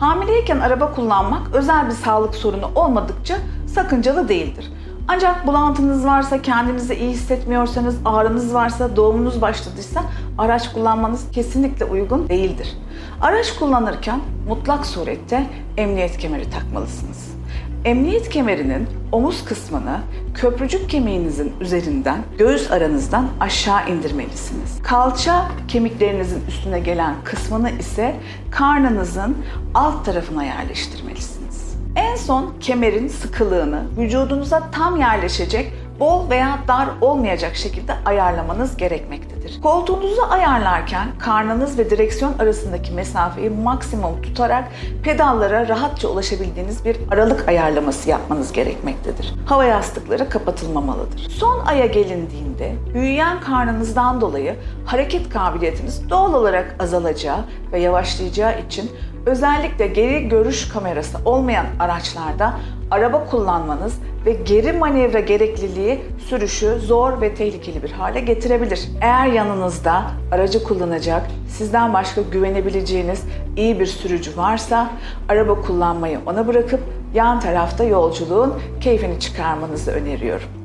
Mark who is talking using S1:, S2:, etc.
S1: Hamileyken araba kullanmak özel bir sağlık sorunu olmadıkça sakıncalı değildir. Ancak bulantınız varsa, kendinizi iyi hissetmiyorsanız, ağrınız varsa, doğumunuz başladıysa araç kullanmanız kesinlikle uygun değildir. Araç kullanırken mutlak surette emniyet kemeri takmalısınız. Emniyet kemerinin omuz kısmını köprücük kemiğinizin üzerinden, göğüs aranızdan aşağı indirmelisiniz. Kalça kemiklerinizin üstüne gelen kısmını ise karnınızın alt tarafına yerleştirmelisiniz. En son kemerin sıkılığını vücudunuza tam yerleşecek bol veya dar olmayacak şekilde ayarlamanız gerekmektedir. Koltuğunuzu ayarlarken karnınız ve direksiyon arasındaki mesafeyi maksimum tutarak pedallara rahatça ulaşabildiğiniz bir aralık ayarlaması yapmanız gerekmektedir. Hava yastıkları kapatılmamalıdır. Son aya gelindiğinde büyüyen karnınızdan dolayı hareket kabiliyetiniz doğal olarak azalacağı ve yavaşlayacağı için özellikle geri görüş kamerası olmayan araçlarda araba kullanmanız ve geri manevra gerekliliği sürüşü zor ve tehlikeli bir hale getirebilir. Eğer yanınızda aracı kullanacak, sizden başka güvenebileceğiniz iyi bir sürücü varsa araba kullanmayı ona bırakıp yan tarafta yolculuğun keyfini çıkarmanızı öneriyorum.